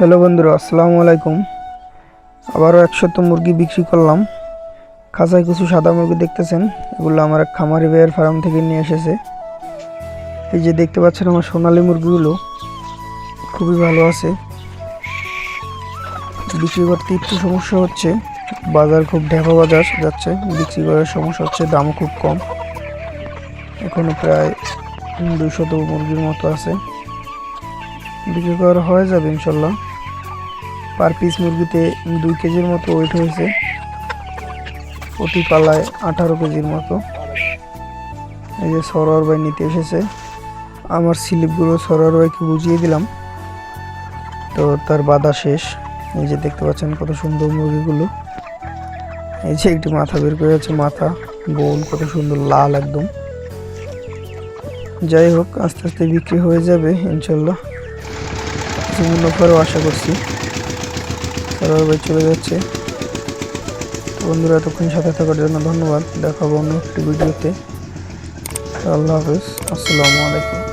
Hello বন্ধুরা, আসসালামু আলাইকুম। আবারও একশত মুরগি বিক্রি করলাম। খাঁচায় কিছু সাদা মুরগি দেখতেছেন, এগুলো আমার এক খামারি ভাইয়ের ফার্ম থেকে নিয়ে এসেছে। এই যে দেখতে পাচ্ছেন আমার সোনালী মুরগিগুলো, খুবই ভালো আছে। বিক্রি করতে একটু সমস্যা হচ্ছে, বাজার খুব ঢেপা বাজার যাচ্ছে, বিক্রি করার সমস্যা হচ্ছে দামও খুব কম। এখনও প্রায় দুইশত মুরগির মতো আছে। বিক্রি করা হয়ে যাবে ইনশাল্লাহ। পার পিস মুরগিতে দুই কেজির মতো ওয়েট হয়েছে। প্রতি পালায় আঠারো কেজির মতো। এই যে সরোয়ার ভাই নিতে এসেছে। আমার স্লিপগুলো সরোয়ার ভাইকে বুঝিয়ে দিলাম। তো তার বাধা শেষ। এই যে দেখতে পাচ্ছেন কত সুন্দর মুরগিগুলো। এই যে একটি মাথা বের করে আছে, মাথা বোল কত সুন্দর লাল একদম। যাই হোক, আস্তে আস্তে বিক্রি হয়ে যাবে, ইনশাল্লাহ। মুনাফারও আশা করছি। সরোয়ার ভাই চলে যাচ্ছে। তো বন্ধুরা, এতক্ষণ সাথে থাকার জন্য ধন্যবাদ। দেখাবো অন্য একটি ভিডিওতে। আল্লাহ হাফিজ। আসসালামু আলাইকুম।